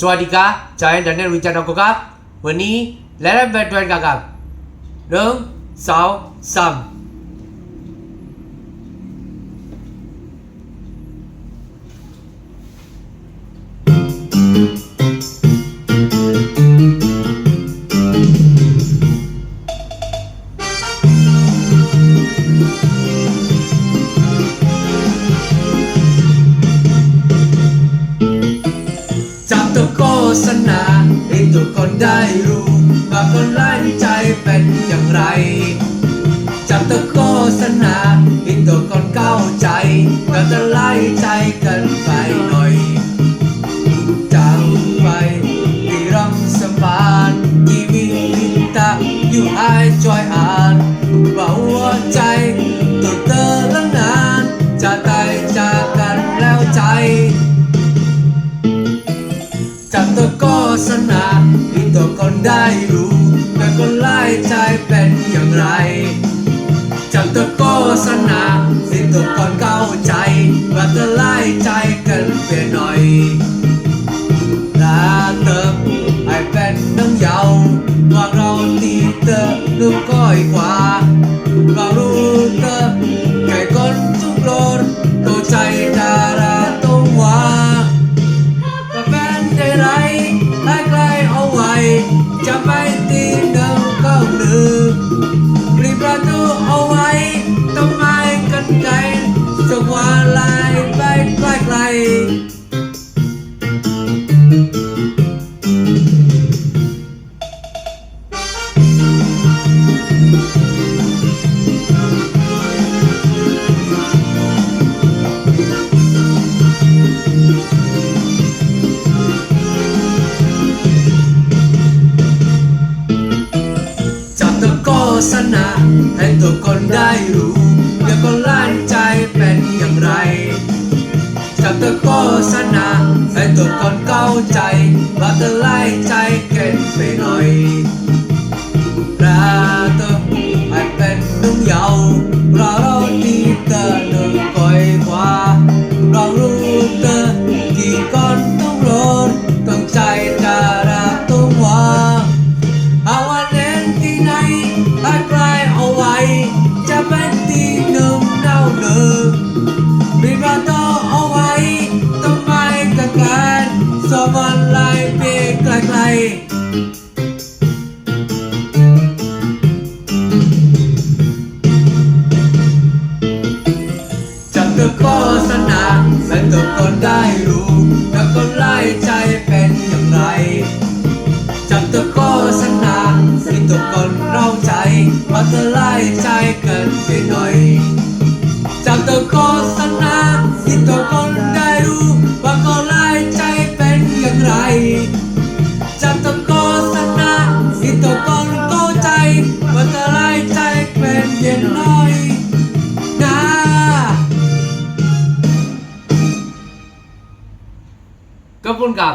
สวัสดีครับจอยดันเนลวิจารณ์ครับวันนี้และเล่นแบดด้วยกันครับหนึ่งสองสาม โฆษณาให้ทุกคนได้รู้ว่าคนไล่ใจเป็นอย่างไรจับตัวโฆษณาให้ทุกคนเข้าใจก็จะไล่ใจกันไปหน่อยจำไว้ที่รังสมานทีวีลินตาอยู่ไอจอยอ่านว่าหัวใจ ษณาที่ตัวคนได้รู้แต่คนไล่ใจเป็นอย่างไรจับตัวโฆษณาที่ตัวคนเข้าใจว่าจะไล่ใจกันไปหน่อยลาเติมให้เป็นน้องเยาว์ว่าเราตีเตอดูก้อยกว่าเรารู้ ไว้จะไป ษณาให้ทุกคนได้รู้เดี๋ยวก็ล้านใจเป็นอย่างไรจากเธอโฆษณาให้ทุกคนเข้าใจว่าเธอไล่ใจเกินไปหน่อย ลายเปไกลๆจับตัวโฆษณาให้ทุกคนได้รู้แล้วคนไล่ใจเป็นอย่างไรจับตัวโฆษณาให้ทุกคนเราใจว่าจะไล่ใจเกินไปหน่อยจับตัวโฆษณาให้ทุกคน ทุกคนเข้าใจว่าจะไล่ใจเป็นเย็นน้อยนะขอบคุณครับ